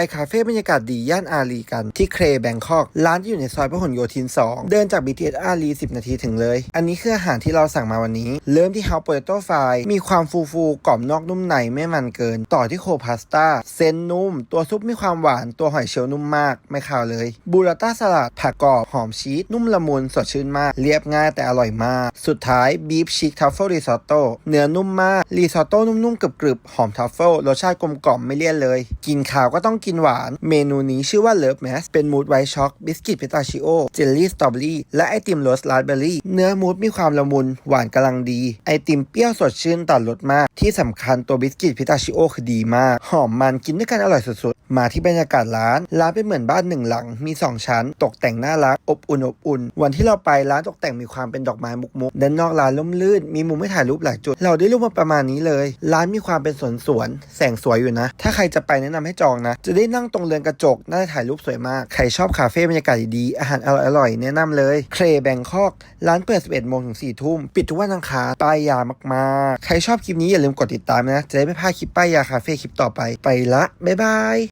ไปคาเฟ่บรรยากาศดีย่านอารีกันที่เครแบงคอก ร้านที่อยู่ในซอยพหลโยธิน 2 เดินจาก BTS อารี10 นาทีถึงเลย อันนี้คืออาหารที่เราสั่งมาวันนี้ เริ่มที่ฮาวเปโตไฟมีความฟูฟูๆกรอบนอกนุ่มในไม่มันเกิน ต่อที่โคพาสต้าเส้นนุ่ม ตัวซุปมีความหวานตัวหอยเชลล์นุ่มมาก ไม่คาวเลยบูราต้าสลัดผักกรอบหอมชีสนุ่มละมุนสดชื่นมากเรียบง่ายแต่อร่อยมาก สุดท้ายบีฟชิคทัฟเฟิลรีซอตโต้เนื้อนุ่มมากรีซอตโต้นุ่มๆกรึบๆหอมทัฟเฟิลรสชาติกลมกล่อมไม่เลี่ยนเลย กินข้าวก็ต้องกินหวาน เมนูนี้ชื่อว่าเลิฟแมสเป็นมูดไวช็อกบิสกิตพิตาชิโอเจลลี่สตรอเบอรี่และไอติมโรสลาสเบอรี่เนื้อมูดมีความละมุนหวานกำลังดี ไอติมเปรี้ยวสดชื่นตัดรสมาก ที่สำคัญตัวบิสกิตพิตาชิโอคือดีมาก หอมมันกินด้วยกันอร่อยสุด มาที่บรรยากาศร้าน ร้านเป็นเหมือนบ้านหนึ่งหลัง มี 2 ชั้น ตกแต่งน่ารัก อบอุ่นอบอุ่น วันที่เราไปร้านตกแต่งมีความเป็นดอกไม้มุกๆด้านนอกร้านร่มรื่น มีมุมให้ถ่ายรูปหลายจุด เราได้รูปมาประมาณนี้เลย ร้านมีความเป็นสวนสวน แสงสวยอยู่นะ ถ้าใครจะไปแนะนำให้จองนะ จะได้นั่งตรงเรือนกระจก น่าจะถ่ายรูปสวยมาก ใครชอบคาเฟ่บรรยากาศดีๆ อาหารอร่อยๆ แนะนำเลย เครแบงคอก ร้านเปิด 11โมงถึง4ทุ่ม ปิดทุกวันอังคาร ป้ายยามากๆ ใครชอบคลิปนี้อย่าลืมกดติดตามนะ จะได้ไม่พลาดคลิปป้ายยาคาเฟ่คลิปต่อไป ไปละ บ๊ายบาย